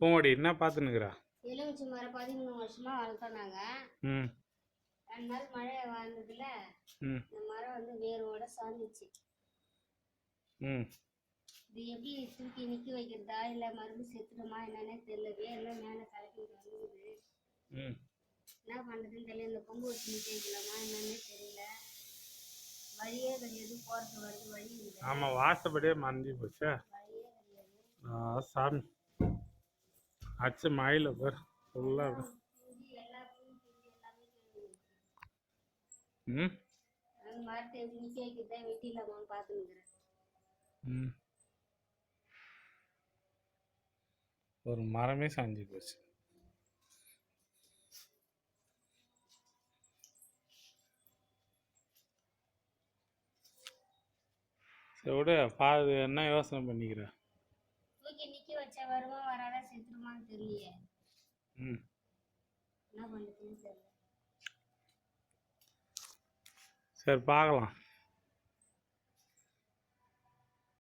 பூங்கொடி என்ன பார்த்துன்னுக்குறா எலுமிச்சை மரம் பதிமூணு வருஷமா வளர்த்தோம் நாங்க. ம். ரெண்டு நாள் மழை வந்ததுல ம். இந்த மரம் வந்து வேரோட சாஞ்சிச்சு. ம். இது எப்படி தூக்கி நிக்க வைக்கிறதா இல்ல மறுபடியும் செத்துடுமா என்னன்னே தெரியல வேர்லாம் மேல கலக்கிட்டு வந்துது ம். என்ன பண்றதுன்னு தெரியல இந்த கொம்பு வச்சு நிக்க வைக்கலாமா என்னன்னே தெரியல. வழியே கிடையாது போறது வருது வழி இல்லை. ஆமாம் வாசப்படியே மறைஞ்சி போச்சா. ஆ, சாமி. அச்சு மழையில் பேர் ஃபுல்லாக ம். ஒரு மரமே சாஞ்சி போச்சு. சரி விடு பாது என்ன யோசனை பண்ணிக்கிற? நிக்க வச்சா வருமா வராதா செத்துருமான்னு தெரியலையே. என்ன பண்ணுறதுன்னு தெரியல. சரி பார்க்கலாம்.